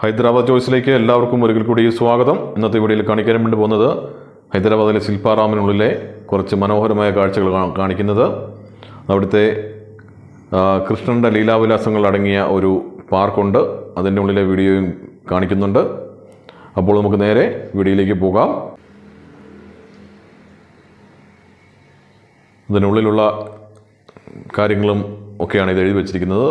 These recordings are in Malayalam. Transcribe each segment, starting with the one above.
ഹൈദരാബാദ് ചോയ്സിലേക്ക് എല്ലാവർക്കും ഒരിക്കൽ കൂടി സ്വാഗതം. ഇന്നത്തെ വീഡിയോയിൽ കാണിക്കാൻ വേണ്ടി പോകുന്നത് ഹൈദരാബാദിലെ ശില്പാറാമിനുള്ളിലെ കുറച്ച് മനോഹരമായ കാഴ്ചകൾ കാണിക്കുന്നത്. അവിടുത്തെ കൃഷ്ണന്റെ ലീലാവിലാസങ്ങൾ അടങ്ങിയ ഒരു പാർക്കുണ്ട്. അതിന്റെ ഉള്ളിലെ വീഡിയോയും കാണിക്കുന്നുണ്ട്. അപ്പോൾ നമുക്ക് നേരെ വീഡിയോയിലേക്ക് പോകാം. അതിനുള്ളിലുള്ള കാര്യങ്ങളും ഒക്കെയാണ് ഇത് എഴുതി വച്ചിരിക്കുന്നത്.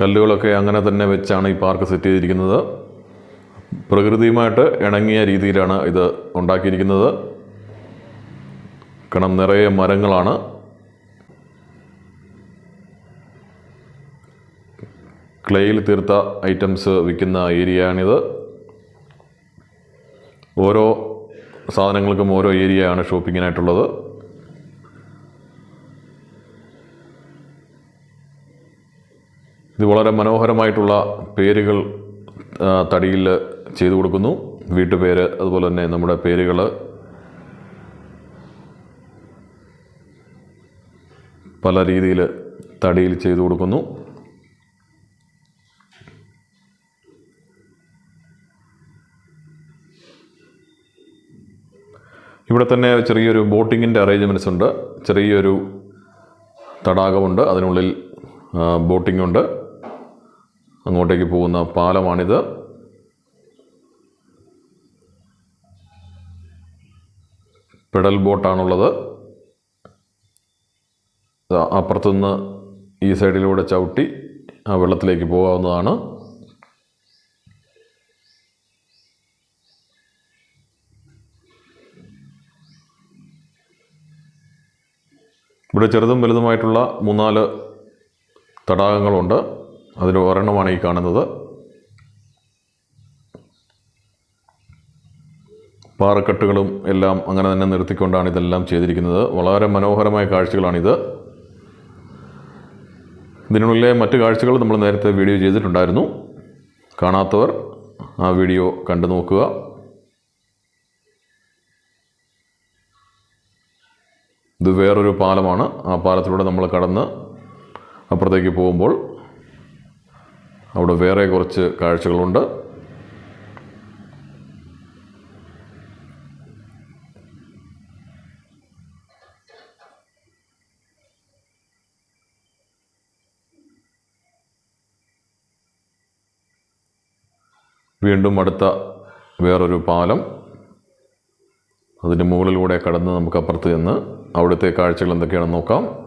കല്ലുകളൊക്കെ അങ്ങനെ തന്നെ വെച്ചാണ് ഈ പാർക്ക് സെറ്റ് ചെയ്തിരിക്കുന്നത്. പ്രകൃതിയുമായിട്ട് ഇണങ്ങിയ രീതിയിലാണ് ഇത് ഉണ്ടാക്കിയിരിക്കുന്നത്. കാരണം നിറയെ മരങ്ങളാണ്. ക്ലേയിൽ തീർത്ത ഐറ്റംസ് വിൽക്കുന്ന ഏരിയയാണിത്. ഓരോ സാധനങ്ങൾക്കും ഓരോ ഏരിയയാണ് ഷോപ്പിങ്ങിനായിട്ടുള്ളത്. ഇത് വളരെ മനോഹരമായിട്ടുള്ള പേരുകൾ തടിയിൽ ചെയ്തു കൊടുക്കുന്നു. വീട്ടുപേര് അതുപോലെ തന്നെ നമ്മുടെ പേരുകൾ പല രീതിയിൽ തടിയിൽ ചെയ്തു കൊടുക്കുന്നു. ഇവിടെ തന്നെ ചെറിയൊരു ബോട്ടിങ്ങിന്റെ അറേഞ്ച്മെന്റ്സ് ഉണ്ട്. ചെറിയൊരു തടാകമുണ്ട്. അതിനുള്ളിൽ ബോട്ടിംഗ് ഉണ്ട് അങ്ങോട്ടേക്ക് പോകുന്ന പാലമാണിത്. പെഡൽ ബോട്ടാണുള്ളത്. അപ്പുറത്തുനിന്ന് ഈ സൈഡിലൂടെ ചവിട്ടി ആ വെള്ളത്തിലേക്ക് പോകാവുന്നതാണ്. ഇവിടെ ചെറുതും വലുതുമായിട്ടുള്ള മൂന്നാൽ തടാകങ്ങളുണ്ട്. അതിൽ ഒരെണ്ണമാണ് ഈ കാണുന്നത്. പാറക്കെട്ടുകളും എല്ലാം അങ്ങനെ തന്നെ നിർത്തിക്കൊണ്ടാണ് ഇതെല്ലാം ചെയ്തിരിക്കുന്നത്. വളരെ മനോഹരമായ കാഴ്ചകളാണിത്. ഇതിനുള്ളിലെ മറ്റു കാഴ്ചകൾ നമ്മൾ നേരത്തെ വീഡിയോ ചെയ്തിട്ടുണ്ടായിരുന്നു. കാണാത്തവർ ആ വീഡിയോ കണ്ടു നോക്കുക. ഇത് വേറൊരു പാലമാണ്. ആ പാലത്തിലൂടെ നമ്മൾ കടന്ന് അപ്പുറത്തേക്ക് പോകുമ്പോൾ അവിടെ വേറെ കുറച്ച് കാഴ്ചകളുണ്ട്. വീണ്ടും അടുത്ത വേറൊരു പാലം. അതിന്റെ മുകളിലൂടെ കടന്ന് നമുക്ക് അപ്പുറത്ത് ചെന്ന് അവിടുത്തെ കാഴ്ചകൾ എന്തൊക്കെയാണെന്ന് നോക്കാം.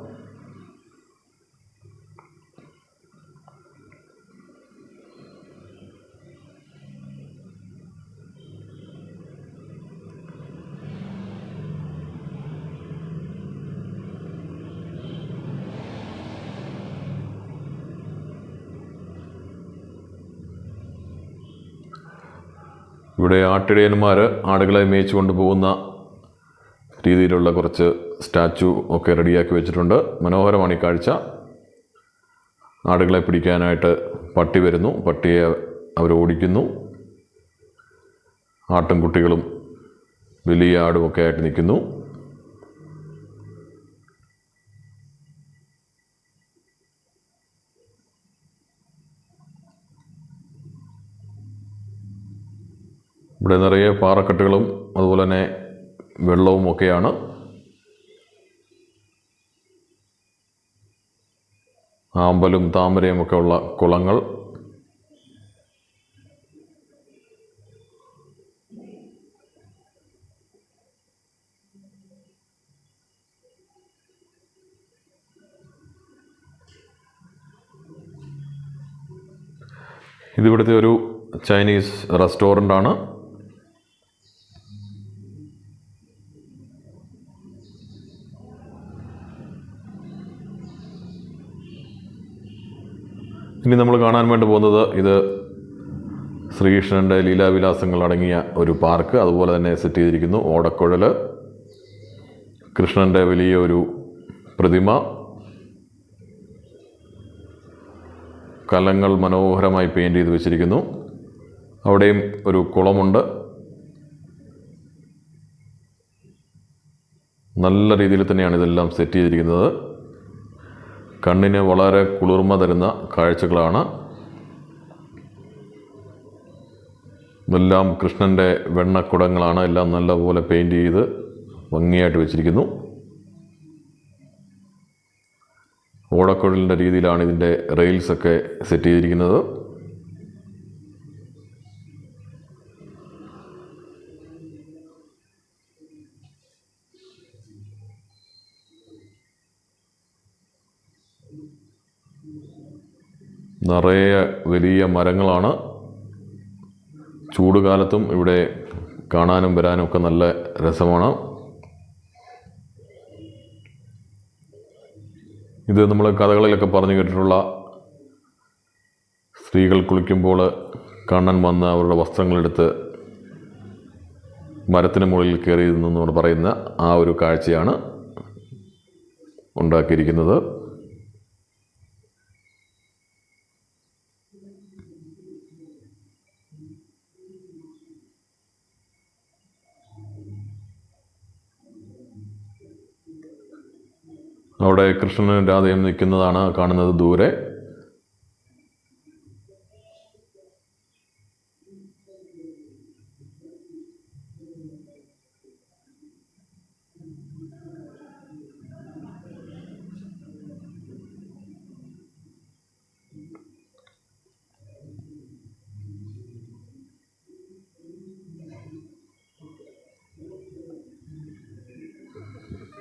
ഇവിടെ ആട്ടിടയന്മാർ ആടുകളെ മേയിച്ചു കൊണ്ടുപോകുന്ന രീതിയിലുള്ള കുറച്ച് സ്റ്റാച്ചു ഒക്കെ റെഡിയാക്കി വെച്ചിട്ടുണ്ട്. മനോഹരമാണ് ഈ കാഴ്ച. ആടുകളെ പിടിക്കാനായിട്ട് പട്ടി വരുന്നു. പട്ടിയെ അവർ ഓടിക്കുന്നു. ആട്ടും കുട്ടികളും വലിയ ആടുമൊക്കെ ആയിട്ട് നിൽക്കുന്നു. ഇവിടെ നിറയെ പാറക്കെട്ടുകളും അതുപോലെ തന്നെ വെള്ളവും ഒക്കെയാണ്. ആമ്പലും താമരയും ഒക്കെ ഉള്ള കുളങ്ങൾ. ഇതിവിടുത്തെ ഒരു ചൈനീസ് റെസ്റ്റോറന്റ് ആണ് ഇനി നമ്മൾ കാണാൻ വേണ്ടി പോകുന്നത് ഇത് ശ്രീകൃഷ്ണന്റെ ലീലാവിലാസങ്ങൾ അടങ്ങിയ ഒരു പാർക്ക്. അതുപോലെ തന്നെ സെറ്റ് ചെയ്തിരിക്കുന്നു ഓടക്കുഴൽ. കൃഷ്ണന്റെ വലിയ ഒരു പ്രതിമ. കലങ്ങൾ മനോഹരമായി പെയിന്റ് ചെയ്ത് വെച്ചിരിക്കുന്നു. അവിടെയും ഒരു കുളമുണ്ട്. നല്ല രീതിയിൽ തന്നെയാണ് ഇതെല്ലാം സെറ്റ് ചെയ്തിരിക്കുന്നത്. കണ്ണിന് വളരെ കുളിർമ തരുന്ന കാഴ്ചകളാണ്. ഇതെല്ലാം കൃഷ്ണന്റെ വെണ്ണക്കുടങ്ങളാണ്. എല്ലാം നല്ലപോലെ പെയിന്റ് ചെയ്ത് ഭംഗിയായിട്ട് വെച്ചിരിക്കുന്നു. ഓടക്കുഴലിന്റെ രീതിയിലാണ് ഇതിന്റെ റെയിൽസൊക്കെ സെറ്റ് ചെയ്തിരിക്കുന്നത്. നിറയെ വലിയ മരങ്ങളാണ്. ചൂടുകാലത്തും ഇവിടെ കാണാനും വരാനും ഒക്കെ നല്ല രസമാണ്. ഇത് നമ്മൾ കഥകളിലൊക്കെ പറഞ്ഞു കേട്ടിട്ടുള്ള സ്ത്രീകൾ കുളിക്കുമ്പോൾ കണ്ണൻ വന്ന് അവരുടെ വസ്ത്രങ്ങളെടുത്ത് മരത്തിന് മുകളിൽ കയറി നിന്നു പറയുന്ന ആ ഒരു കാഴ്ചയാണ് ഉണ്ടാക്കിയിരിക്കുന്നത്. അവിടെ കൃഷ്ണനും രാധയും നിൽക്കുന്നതാണ് കാണുന്നത് ദൂരെ.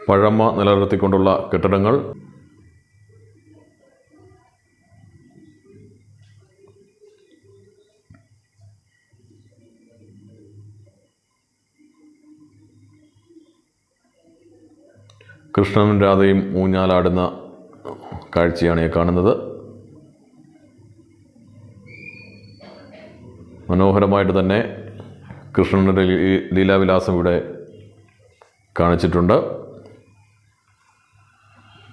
പഴമ നിലനിർത്തിക്കൊണ്ടുള്ള കെട്ടിടങ്ങൾ. കൃഷ്ണനും രാധയും ഊഞ്ഞാലാടുന്ന കാഴ്ചയാണ് ഈ കാണുന്നത്. മനോഹരമായിട്ട് തന്നെ കൃഷ്ണന്റെ ലീലാവിലാസം ഇവിടെ കാണിച്ചിട്ടുണ്ട്.